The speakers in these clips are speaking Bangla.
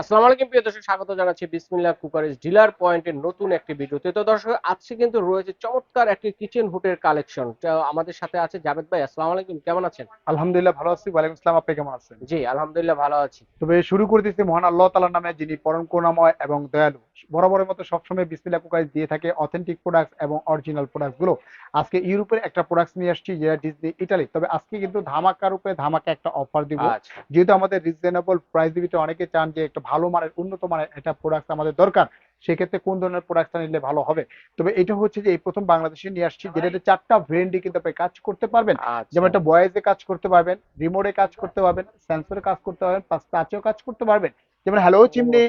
আসসালামু আলাইকুম প্রিয় দর্শক স্বাগত জানাচ্ছি বিসমিল্লাহ কুকারেজ ডিলার পয়েন্টের নতুন একটি ভিডিওতে। তো দর্শক আজকে কিন্তু রয়েছে চমৎকার একটি কিচেন হুটের কালেকশন। আমাদের সাথে আছে জাভেদ ভাই আসসালামু আলাইকুম কেমন আছেন? আলহামদুলিল্লাহ ভালো আছি ওয়ালাইকুম আসসালাম আপনি কেমন আছেন? জি আলহামদুলিল্লাহ ভালো আছি। তবে শুরু করে দিচ্ছি মহান আল্লাহ তালার নামে যিনি পরম করুণাময় এবং দয়ালু। বরাবরের মতো সবসময় বিসমিল্লাহ কুকাইজ দিয়ে থাকে অথেন্টিক প্রোডাক্টস এবং অরিজিনাল প্রোডাক্টসগুলো। আজকে ইউরোপের একটা প্রোডাক্টস নিয়ে আসছি যেটা ডিজনি ইটালি তবে আজকে কিন্তু ধামাকার উপরে ধামাকা একটা অফার দিব। আচ্ছা। যেহেতু আমাদের রিজনেবল প্রাইস দিবিতে অনেকে চান যে একটা ভালো মানের উন্নত মানের একটা প্রোডাক্ট আমাদের দরকার সেক্ষেত্রে কোন ধরনের প্রোডাক্টটা নিলে ভালো হবে? তবে এটা হচ্ছে যে এই প্রথম বাংলাদেশে নিয়ে আসছি যেটাতে চারটা ভ্রেন্ডে কিন্তু আপনি কাজ করতে পারবেন। আচ্ছা। যেমন একটা ভয়েসে কাজ করতে পারবেন রিমোটে কাজ করতে পারবেন সেন্সরে কাজ করতে পারবেন প্লাস টাচেও কাজ করতে পারবেন। যেমন হ্যালো চিমনি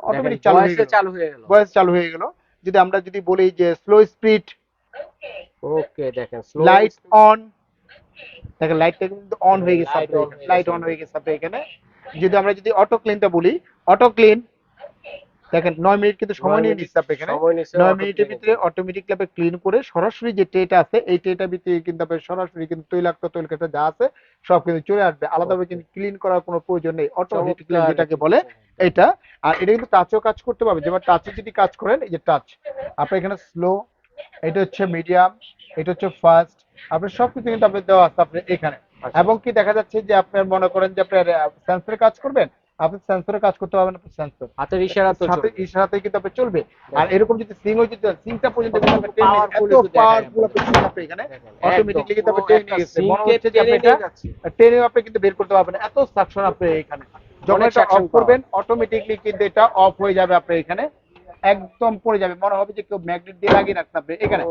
অটোমেটিক চালু হয়ে গেল। গেল। চালু হয়ে গেল। যদি আমরা যদি বলি যে স্লো স্পিড ওকে দেখেন লাইট অন দেখেন লাইটটা কিন্তু অন হয়ে গেছে লাইট অন হয়ে গেছে। এখানে। যদি আমরা যদি অটো ক্লিনটা বলি অটো ক্লিন দেখেন নয় মিনিট কিন্তু সময় নিয়ে নিচ্ছে আপনি এখানে। নয় মিনিটের ভিতরে। অটোমেটিকলি আপনি ক্লিন করে সরাসরি যে ট্রেটা আছে এই ট্রেটার ভিতরে কিন্তু আপনি সরাসরি কিন্তু তৈলাক্ত তৈলকাটা যা আছে সব কিন্তু চলে আসবে। আলাদাভাবে কিন্তু ক্লিন করার কোনো প্রয়োজন নেই। অটো হিট ক্লিন যেটাকে বলে এটা আর এটা কিন্তু টাচেও কাজ করতে পারবে। যেমন টাচে যদি কাজ করেন এই যে টাচ আপনার এখানে স্লো এটা হচ্ছে মিডিয়াম এটা হচ্ছে ফাস্ট আপনার সবকিছু কিন্তু আপনার দেওয়া আছে আপনার এখানে। এবং কি দেখা যাচ্ছে যে আপনার মনে করেন যে আপনার সেন্সরে কাজ করবেন আপনি সেন্সরে কাজ করতে পারবেন সেন্সর হাতের ইশারা তো চলবে। ইশারাতে কিন্তু আপনি চলবে। আর এরকম যদি সিংও যদি সিংটা পর্যন্ত আপনি টেনে এত পাওয়ারফুল আপনি সিং আপনি এখানে। automatically কিন্তু আপনি টেনে নিয়ে গেছে। মনে হচ্ছে যে আপনি এটা-। টেনে আপনি কিন্তু বের করতে পারবেন এত সাকশন আপনি এখানে। যখন এটা অফ করবেন অটোমেটিকলি কিন্তু এটা অফ হয়ে যাবে আপনার এখানে। একদম পড়ে যাবে। মনে হবে যে কেউ ম্যাগনেট দিয়ে লাগিয়ে রাখতে হবে এখানে।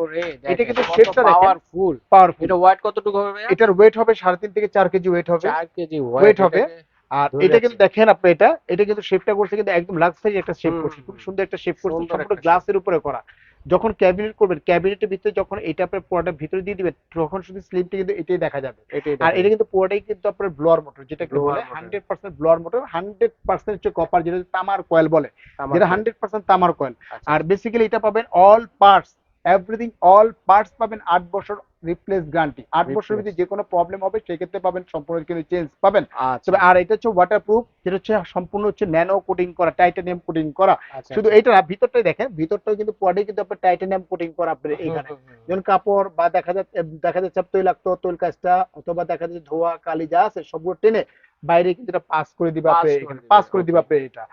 এটা কিন্তু শেপটা দেখেন। পাওয়ারফুল পাওয়ারফুল এটা ওয়েট কতটুকু হবে? এটার ওয়েট হবে সাড়ে তিন থেকে 4 কেজি ওয়েট হবে। 4 কেজি ওয়েট হবে। আর এটা কিন্তু দেখেন আপনি এটা। এটা কিন্তু শেপটা করছে কিন্তু একদম লাক্সারি একটা শেপ করছে। খুব সুন্দর একটা শেপ করছে। সম্পূর্ণ গ্লাসের উপরে করা। যখন ক্যাবিনেট করবেন ক্যাবিনেটের ভিতরে যখন এটা আপনার পুরোটা ভিতরে দিয়ে দিবেন তখন শুধু স্লিপটা কিন্তু এটাই দেখা যাবে। আর এটা কিন্তু পুরোটাই কিন্তু আপনার ব্লোয়ার মোটর যেটা বলে hundred percent blower motor hundred percent হচ্ছে কপার যেটা তামার কয়েল বলে। যেটা হান্ড্রেড পার্সেন্ট তামার কয়েল আচ্ছা। আর বেসিক্যালি এটা পাবেন all parts everything all parts পাবেন আট বছর রিপ্লেস গ্যারান্টি আট বছরের। ভিতরে যে কোনো প্রবলেম হবে সেক্ষেত্রে পাবেন সম্পূর্ণ কিন্তু চেঞ্জ পাবেন। আচ্ছা, তবে আর এটা হচ্ছে ওয়াটারপ্রুফ যেটা হচ্ছে সম্পূর্ণ হচ্ছে ন্যানো কোটিং করা টাইটানিয়াম কোটিং করা। আচ্ছা, শুধু এটা এইটা না ভিতরটাই দেখেন ভিতরটাও কিন্তু পরে কিন্তু আপনার টাইটানিয়াম কোটিং করা আপনার এখানে। যেমন কাপড় বা দেখা যাচ্ছে দেখা যাচ্ছে তৈলাক্ত তৈল কাজটা অথবা দেখা যাচ্ছে ধোয়া কালি যা আছে সবগুলো টেনে বাইরে কিন্তু এটা পাস করে দিবে আপনি এখানে পাস করে দিবে. আপনি এটা।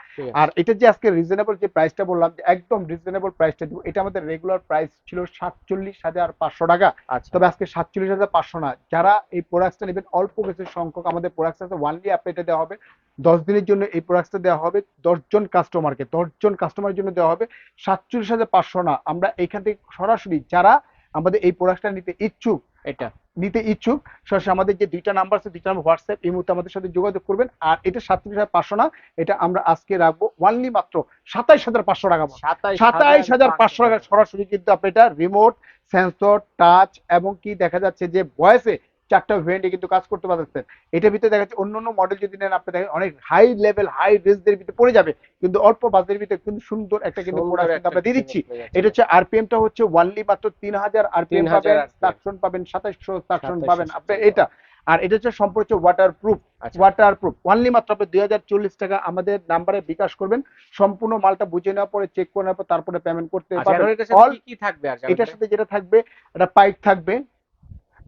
আর এটা যে আজকে রিজনেবল যে প্রাইসটা বললাম যে একদম রিজনেবল প্রাইসটা দিব এটা আমাদের রেগুলার প্রাইস ছিল সাতচল্লিশ হাজার পাঁচশো টাকা। আচ্ছা। তবে আজকে সাতচল্লিশ হাজার পাঁচশো না যারা এই প্রোডাক্টটা নেবেন অল্প কিছু সংখ্যক আমাদের প্রোডাক্ট আছে ওয়ানলি আপনি এটা দেওয়া হবে। দশ দিনের জন্য এই প্রোডাক্টটা দেওয়া হবে দশজন কাস্টমারকে দশজন কাস্টমারের জন্য দেওয়া হবে। সাতচল্লিশ হাজার পাঁচশো না আমরা এখান থেকে সরাসরি যারা আমাদের এই প্রোডাক্টটা নিতে ইচ্ছুক এটা। নিতে ইচ্ছুক সরাসরি আমাদের যে দুইটা নাম্বার আছে দুইটা নাম্বার হোয়াটসঅ্যাপ এই মুহূর্তে আমাদের সাথে যোগাযোগ করবেন। আর এটা সাতত্রিশ হাজার পাঁচশো না এটা আমরা আজকে রাখব ওয়ানলি মাত্র সাতাইশ হাজার পাঁচশো টাকা সাতাইশ সাতাইশ হাজার পাঁচশো টাকা সরাসরি কিন্তু আপনি এটা রিমোট সেন্সর টাচ এবং কি দেখা যাচ্ছে যে ভয়েসে চারটা ভেরিয়েন্টে কিন্তু কাজ করতে পারতেছেন। এটার ভিতরে দেখা যাচ্ছে অন্য অন্য মডেল যদি নেন আপনি দেখেন অনেক হাই লেভেল হাই রেঞ্জের ভিতরে পড়ে যাবে। কিন্তু অল্প বাজেটের ভিতরে কিন্তু সুন্দর একটা কিন্তু প্রোডাক্ট আমরা দিয়ে দিচ্ছি। এটা হচ্ছে আরপিএমটা হচ্ছে ওয়ানলি মাত্র তিন হাজার আরপিএম পাবেন সাকশন পাবেন সাতাইশশো সাকশন পাবেন। আপনি এটা। আর এটা হচ্ছে সম্পূর্ণ হচ্ছে waterproof. Waterproof only মাত্র আপনি দুই হাজার চল্লিশ টাকা আমাদের নাম্বারে বিকাশ করবেন। সম্পূর্ণ মালটা বুঝে নেওয়ার পরে চেক করে নেওয়ার পর তারপরে পেমেন্ট করতে আচ্ছা, পারবেন। এটার কি কি থাকবে আর এটার সাথে যেটা থাকবে একটা পাইপ থাকবে।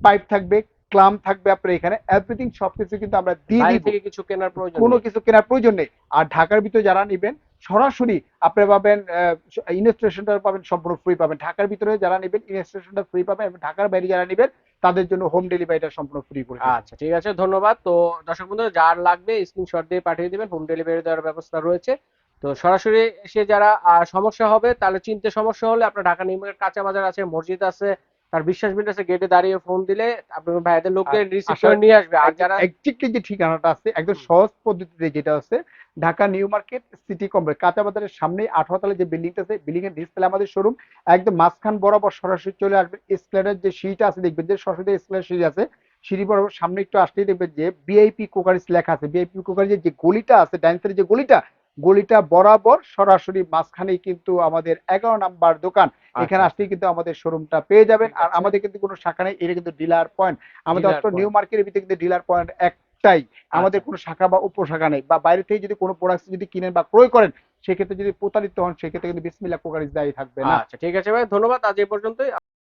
পাইপ থাকবে ক্লাম থাকবে আপনার এখানে এভরিথিং সবকিছু কিন্তু আমরা দিয়ে দিব। থেকে কিছু কেনার প্রয়োজন কোনো কিছু কেনার প্রয়োজন নেই। আর ঢাকার ভিতরে যারা নেবেন সরাসরি আপনি পাবেন ইনস্টলেশনটা পাবেন সম্পূর্ণ ফ্রি পাবেন। ঢাকার ভিতরে যারা নেবেন ইনস্টলেশনটা ফ্রি পাবেন এবং ঢাকার বাইরে যারা নেবেন তাদের জন্য হোম ডেলিভারিটা সম্পূর্ণ ফ্রি করে আচ্ছা ঠিক আছে ধন্যবাদ। তো দর্শক বন্ধু যার লাগবে স্ক্রিনশট দিয়ে পাঠিয়ে দিবেন হোম ডেলিভারি দেওয়ার ব্যবস্থা রয়েছে। তো সরাসরি এসে যারা সমস্যা হবে তাহলে চিনতে সমস্যা হলে আপনার ঢাকা নিউ মার্কেট কাঁচা বাজার আছে মসজিদ আছে তার বিশ্বাস বিল গেটে দাঁড়িয়ে ফোন দিলে আপনার ভাইদের লোককে রিসিভ করে নিয়ে আসবে। আর যারা একজ্যাক্টলি যে ঠিকানাটা আছে একদম সহজ পদ্ধতিতে যেটা আছে Dhaka New Market City Complex কাঁচা বাজারের সামনে আঠারোতলা যে বিল্ডিংটা আছে বিল্ডিং এর ডিসপ্লে আমাদের শোরুম একদম মাঝখান বরাবর সরাসরি চলে আসবে। স্ক্লেনের যে সিঁড়িটা আছে দেখবেন যে সরাসরি স্ক্লেনের সিঁড়ি আছে সিঁড়ি বরাবর সামনে একটু আসলেই দেখবেন যে বিআইপি কোকারিস লেখা আছে। বিআইপি কোকারিজের যে গলিটা আছে ডাইন যে গলিটা গলিটা বরাবর সরাসরি মাঝখানেই কিন্তু আমাদের এগারো নাম্বার দোকান। এখানে আচ্ছা। আসলেই কিন্তু আমাদের শোরুমটা পেয়ে যাবেন। আর আমাদের কিন্তু কোনো শাখা নেই এটা কিন্তু ডিলার পয়েন্ট আমাদের অত্র নিউ। মার্কেটের ভিতরে কিন্তু ডিলার পয়েন্ট এক একটাই আমাদের কোনো শাখা বা উপশাখা নেই। বা বাইরে থেকে যদি কোনো প্রোডাক্ট যদি কিনেন বা ক্রয় করেন সেক্ষেত্রে যদি প্রতারিত হন সেক্ষেত্রে কিন্তু বিসমিল্লা কোকারিজ দায়ী থাকবে না। আচ্ছা ঠিক আছে ভাই। ধন্যবাদ। আজ এই পর্যন্তই।